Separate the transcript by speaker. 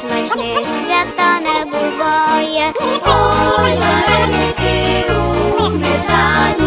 Speaker 1: смачних свята не буває. Ой, вареники у сметані,